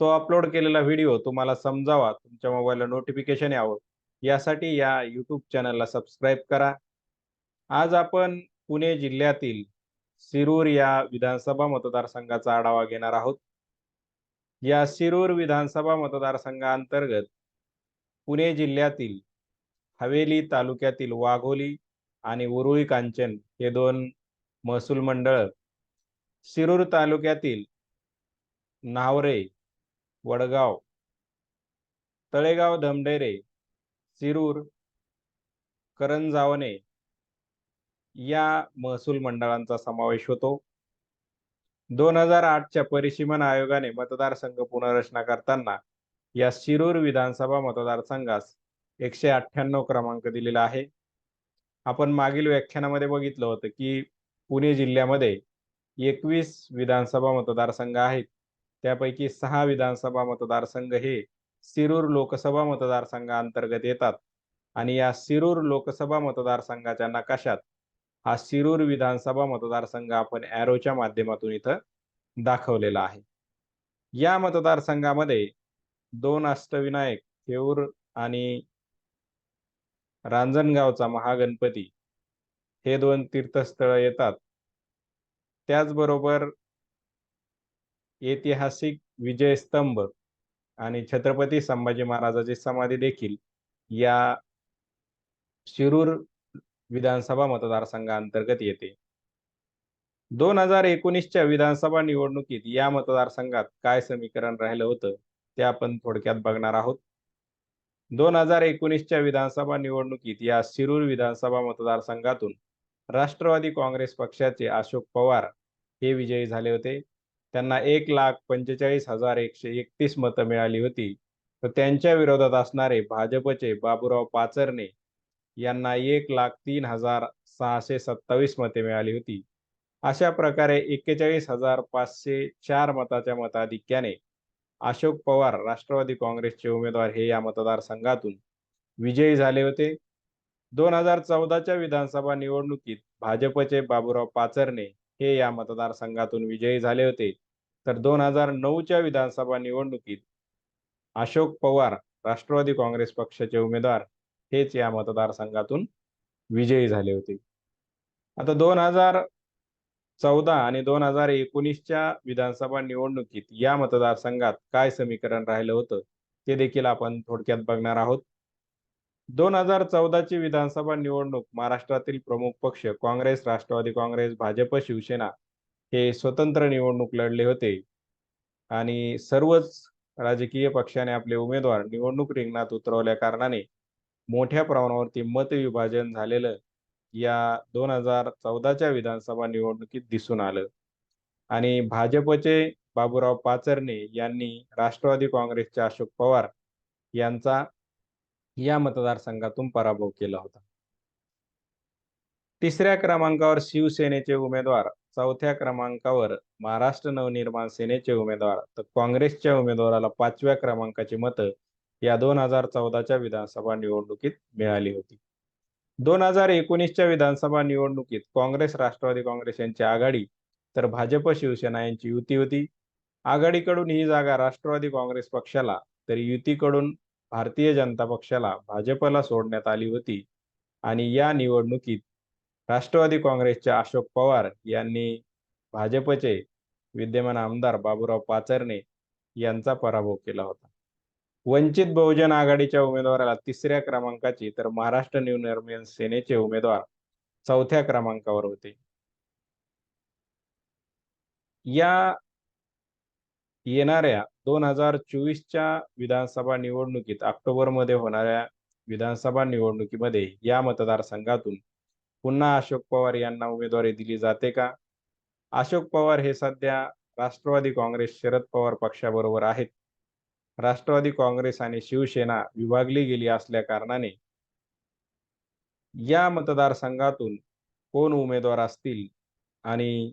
तो अपलोड केलेला व्हिडिओ तुम्हाला समजावा. तुमच्या मोबाईलला नोटिफिकेशन यावं. यासाठी या यूट्यूब चॅनलला सबस्क्राईब करा. आज आपण पुणे जिल्ह्यातील सिरूर या विधानसभा मतदारसंघाचा आढावा घेणार आहोत. या सिरूर विधानसभा मतदारसंघाअंतर्गत पुणे जिल्ह्यातील हवेली तालुक्यातील वाघोली आणि उरुळी कांचन हे दोन महसूल मंडळ सिरूर तालुक्यातील नावरे वडगाव तळेगाव धमडेरे सिरूर करंजावणे या महसूल मंडळांचा समावेश होतो. दोन हजार आठच्या परिसीमन आयोगाने मतदारसंघ पुनर्रचना करताना या शिरूर विधानसभा मतदारसंघास एकशे अठ्ठ्याण्णव क्रमांक दिलेला आहे. आपण मागील व्याख्यानामध्ये बघितलं होतं की पुणे जिल्ह्यामध्ये एकवीस विधानसभा मतदारसंघ आहेत. त्यापैकी सहा विधानसभा मतदारसंघ हे सिरूर लोकसभा मतदारसंघाअंतर्गत येतात. आणि या सिरूर लोकसभा मतदारसंघाच्या नकाशात हा सिरूर विधानसभा मतदारसंघ आपण ॲरोच्या माध्यमातून इथं दाखवलेला आहे. या मतदारसंघामध्ये दोन अष्टविनायक थेऊर आणि रांजणगावचा महागणपती हे दोन तीर्थस्थळ येतात. त्याचबरोबर ऐतिहासिक विजय स्तंभ आणि छत्रपती संभाजी महाराजाची समाधी देखील या शिरूर विधानसभा मतदारसंघाअंतर्गत येते. दोन हजार एकोणीसच्या विधानसभा निवडणुकीत या मतदारसंघात काय समीकरण राहिलं होतं ते आपण थोडक्यात बघणार आहोत. दोन हजार एकोणीसच्या विधानसभा निवडणुकीत या शिरूर विधानसभा मतदारसंघातून राष्ट्रवादी काँग्रेस पक्षाचे अशोक पवार हे विजयी झाले होते. त्यांना एक लाख पंचेचाळीस हजार एकशे एकतीस मतं मिळाली होती. तर त्यांच्या विरोधात असणारे भाजपचे बाबूराव पाचरणे यांना एक लाख तीन हजार सहाशे सत्तावीस मते मिळाली होती. अशा प्रकारे एक्केचाळीस हजार पाचशे चार मताच्या मताधिक्याने अशोक पवार राष्ट्रवादी काँग्रेसचे उमेदवार हे या मतदारसंघातून विजयी झाले होते. दोन हजार चौदाच्या विधानसभा निवडणुकीत भाजपचे बाबूराव पाचरणे हे या मतदारसंघातून विजयी झाले होते. तर दोन हजार नऊच्या विधानसभा निवडणुकीत अशोक पवार राष्ट्रवादी काँग्रेस पक्षाचे उमेदवार हेच या मतदारसंघातून विजयी झाले होते. आता दोन हजार चौदा आणि दोन हजार एकोणीसच्या विधानसभा निवडणुकीत या मतदारसंघात काय समीकरण राहिलं होतं ते देखील आपण थोडक्यात बघणार आहोत. दोन हजार चौदाची विधानसभा निवडणूक महाराष्ट्रातील प्रमुख पक्ष काँग्रेस राष्ट्रवादी काँग्रेस भाजप शिवसेना हे स्वतंत्र निवडणूक लढले होते. आणि सर्वच राजकीय पक्षाने आपले उमेदवार निवडणूक रिंगणात उतरवल्या कारणाने मोठ्या प्रमाणावरती मतविभाजन झालेलं या दोन हजार चौदाच्या विधानसभा निवडणुकीत दिसून आलं. आणि भाजपचे बाबूराव पाचरणे यांनी राष्ट्रवादी काँग्रेसचे अशोक पवार यांचा या मतदारसंघातून पराभव केला होता. तिसऱ्या क्रमांकावर शिवसेनेचे उमेदवार चौथ्या क्रमांकावर महाराष्ट्र नवनिर्माण सेनेचे उमेदवार तर काँग्रेसच्या उमेदवाराला पाचव्या क्रमांकाची मतं या दोन हजार चौदाच्या विधानसभा निवडणुकीत मिळाली होती. दोन हजार एकोणीसच्या विधानसभा निवडणुकीत काँग्रेस राष्ट्रवादी काँग्रेस यांची आघाडी तर भाजप शिवसेना यांची युती होती. आघाडीकडून ही जागा राष्ट्रवादी काँग्रेस पक्षाला तर युतीकडून भारतीय जनता पक्षाला भाजपला सोडण्यात आली होती. आणि या निवडणुकीत राष्ट्रवादी काँग्रेसचे अशोक पवार यांनी भाजपचे विद्यमान आमदार बाबूराव पाचरणे यांचा पराभव केला होता. वंचित बहुजन आघाडीच्या उमेदवाराला तिसऱ्या क्रमांकाची तर महाराष्ट्र नवनिर्माण सेनेचे उमेदवार चौथ्या क्रमांकावर होते. या येणाऱ्या दोन हजार चोवीसच्या विधानसभा निवडणुकीत ऑक्टोबरमध्ये होणाऱ्या विधानसभा निवडणुकीमध्ये या मतदारसंघातून पुन्हा अशोक पवार यांना उमेदवारी दिली जाते का? अशोक पवार हे सध्या राष्ट्रवादी काँग्रेस शरद पवार पक्षाबरोबर आहेत. राष्ट्रवादी काँग्रेस आणि शिवसेना विभागली गेली असल्या कारणाने या मतदारसंघातून कोण उमेदवार असतील आणि